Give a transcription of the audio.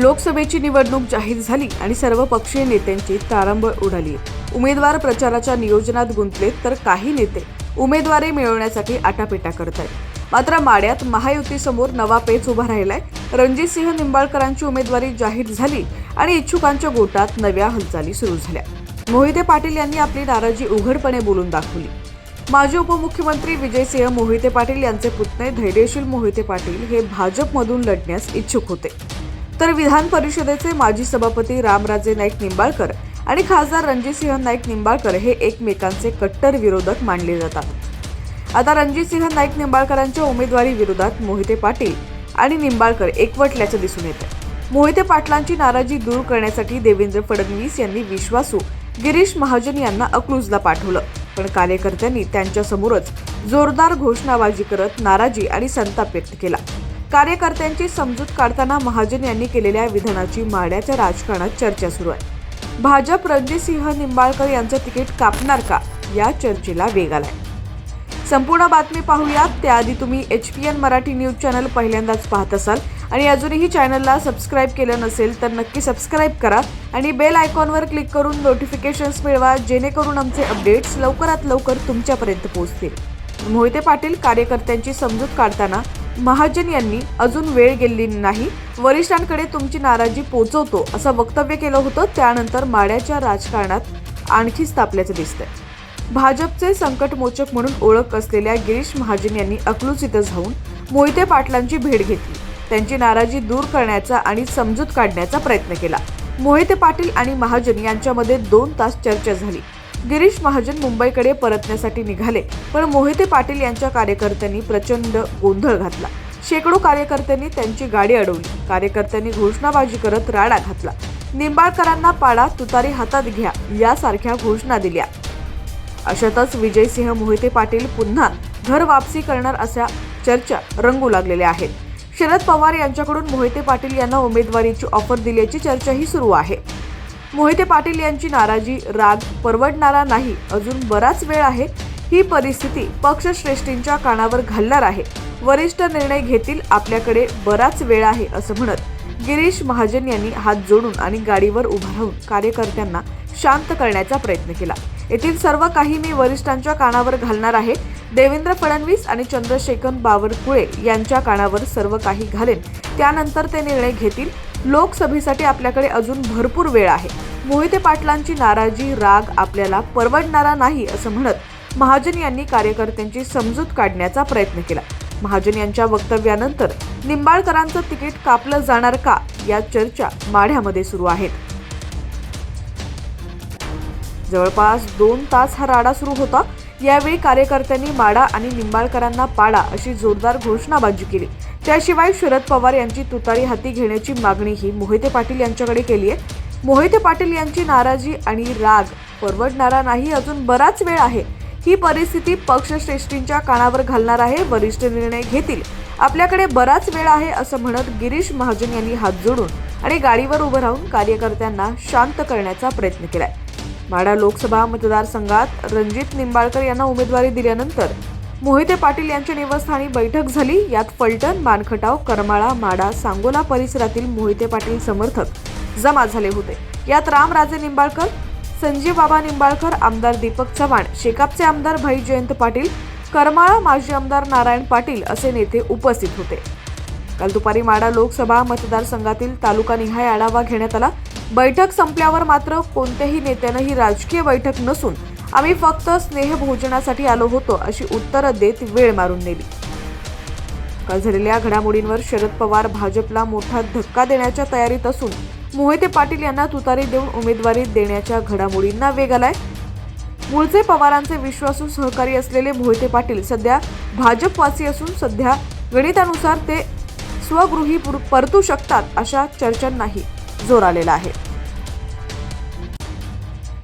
लोकसभेची निवडणूक जाहीर झाली आणि सर्व पक्षीय नेत्यांची तारंबळ उडाली. उमेदवार प्रचाराच्या नियोजनात गुंतलेत तर काही नेते उमेदवारी मिळवण्यासाठी आटापिटा करत आहेत मात्र माड्यात महायुतीसमोर नवा पेच उभा राहिलाय. रणजितसिंह निंबाळकरांची उमेदवारी जाहीर झाली आणि इच्छुकांच्या गोटात नव्या हालचाली सुरू झाल्या. मोहिते पाटील यांनी आपली नाराजी उघडपणे बोलून दाखवली. माजी उपमुख्यमंत्री विजयसिंह मोहिते पाटील यांचे पुतणे धैर्यशील मोहिते पाटील हे भाजपमधून लढण्यास इच्छुक होते. तर विधान परिषदेचे माजी सभापती रामराजे नाईक निंबाळकर आणि खासदार रणजितसिंह नाईक निंबाळकर हे एकमेकांचे कट्टर विरोधक मानले जातात. आता रणजितसिंह नाईक निंबाळकरांच्या उमेदवारी विरोधात मोहिते पाटील आणि निंबाळकर एकवटल्याचं दिसून येतं मोहिते पाटलांची नाराजी दूर करण्यासाठी देवेंद्र फडणवीस यांनी विश्वासू गिरीश महाजन यांना अक्लूजला पाठवलं. पण कार्यकर्त्यांनी त्यांच्यासमोरच जोरदार घोषणाबाजी करत नाराजी आणि संताप व्यक्त केला. कार्यकर्त्यांची समजूत काढताना महाजन यांनी केलेल्या विधानाची माड्याच्या राजकारणात चर्चा सुरू आहे. भाजप रणजितसिंह निंबाळकर यांचं तिकीट कापणार का? या चर्चेला वेग आलाय. संपूर्ण बातमी पाहूयात. त्याआधी तुम्ही H P N Marathi news channel पहिल्यांदाच पाहत असाल आणि अजूनही चॅनलला सबस्क्राईब केलं नसेल तर नक्की सबस्क्राईब करा आणि बेल आयकॉनवर क्लिक करून नोटिफिकेशन्स मिळवा जेणेकरून आमचे अपडेट्स लवकरात लवकर तुमच्यापर्यंत पोहोचतील. मोहिते पाटील कार्यकर्त्यांची समजूत काढताना महाजन यांनी अजून वेळ गेली नाही. वरिष्ठांकडे तुमची नाराजी पोचवतो असं वक्तव्य केलं होतं. त्यानंतर माड्याच्या राजकारणात आणखी स्थापल्याचं दिसतंय. भाजपचे संकटमोचक म्हणून ओळख असलेल्या गिरीश महाजन यांनी अकलूज इथं जाऊन मोहिते पाटलांची भेट घेतली. त्यांची नाराजी दूर करण्याचा आणि समजूत काढण्याचा प्रयत्न केला. मोहिते पाटील आणि महाजन यांच्यामध्ये दोन तास चर्चा झाली. गिरीश महाजन मुंबईकडे परतण्यासाठी निघाले पण मोहिते पाटील यांच्या कार्यकर्त्यांनी प्रचंड गोंधळ घातला. शेकडो कार्यकर्त्यांनी त्यांची गाडी अडवली. कार्यकर्त्यांनी घोषणाबाजी करत राडा घातला. निंबाळकरांना पाडा तुतारी हातात घ्या यासारख्या घोषणा दिल्या. अशातच विजयसिंह मोहिते पाटील पुन्हा घर वापसी करणार अशा चर्चा रंगू लागलेल्या आहेत. शरद पवार यांच्याकडून मोहिते पाटील यांना उमेदवारीची ऑफर दिल्याची चर्चाही सुरू आहे. मोहिते पाटील यांची नाराजी राग परवडणारा नाही. अजून बराच वेळ आहे. ही परिस्थिती पक्षश्रेष्ठींच्या कानावर घालणार आहे. वरिष्ठ निर्णय घेतील आपल्याकडे बराच वेळ आहे असं म्हणत गिरीश महाजन यांनी हात जोडून आणि गाडीवर उभा राहून कार्यकर्त्यांना शांत करण्याचा प्रयत्न केला. येथील सर्व काही मी वरिष्ठांच्या कानावर घालणार आहे. देवेंद्र फडणवीस आणि चंद्रशेखर बावरकुळे यांच्या कानावर सर्व काही घालेन. त्यानंतर ते निर्णय घेतील. लोकसभेसाठी आपल्याकडे अजून भरपूर वेळ आहे. मोहिते पाटलांची नाराजी राग आपल्याला परवडणारा नाही असं म्हणत महाजन यांनी कार्यकर्त्यांची समजूत काढण्याचा प्रयत्न केला. महाजन यांच्या वक्तव्यानंतर निंबाळकरांचं तिकीट कापलं जाणार का या चर्चा माढ्यामध्ये सुरू आहेत. जवळपास दोन तास हा राडा सुरू होता. यावेळी कार्यकर्त्यांनी माडा आणि निंबाळकरांना पाडा अशी जोरदार घोषणाबाजी केली. त्याशिवाय शरद पवार यांची तुतारी हाती घेण्याची मागणीही मोहिते पाटील यांच्याकडे केली आहे. मोहिते पाटील यांची नाराजी आणि राग परवडणारा नाही अजून बराच वेळ आहे. ही परिस्थिती पक्षश्रेष्ठींच्या कानावर घालणार आहे वरिष्ठ निर्णय घेतील. आपल्याकडे बराच वेळ आहे असं म्हणत गिरीश महाजन यांनी हात जोडून आणि गाडीवर उभं राहून कार्यकर्त्यांना शांत करण्याचा प्रयत्न केलाय. माढा लोकसभा मतदारसंघात रणजित निंबाळकर यांना उमेदवारी दिल्यानंतर मोहिते पाटील यांच्या निवासस्थानी बैठक झाली. यात फलटण मानखटाव करमाळा माडा सांगोला परिसरातील मोहिते पाटील समर्थक जमा झाले होते. यात रामराजे निंबाळकर संजीव बाबा निंबाळकर आमदार दीपक चव्हाण शेकापचे आमदार भाई जयंत पाटील करमाळा माजी आमदार नारायण पाटील असे नेते उपस्थित होते. काल दुपारी माडा लोकसभा मतदारसंघातील तालुकानिहाय आढावा घेण्यात आला. बैठक संपल्यावर मात्र कोणत्याही नेत्यानं ही राजकीय बैठक नसून आम्ही फक्त स्नेहभोजनासाठी आलो होतो अशी उत्तरं देत वेळ मारून नेली. काल झालेल्या घडामोडींवर शरद पवार भाजपला मोठा धक्का देण्याच्या तयारीत असून मोहिते पाटील यांना तुतारी देऊन उमेदवारी देण्याच्या घडामोडींना वेग आलाय. मूळचे पवारांचे विश्वासू सहकारी असलेले मोहिते पाटील सध्या भाजपवासी असून सध्या गणितानुसार ते स्वगृही पुर- परतू शकतात अशा चर्चांनाही. जोर आलेला आहे.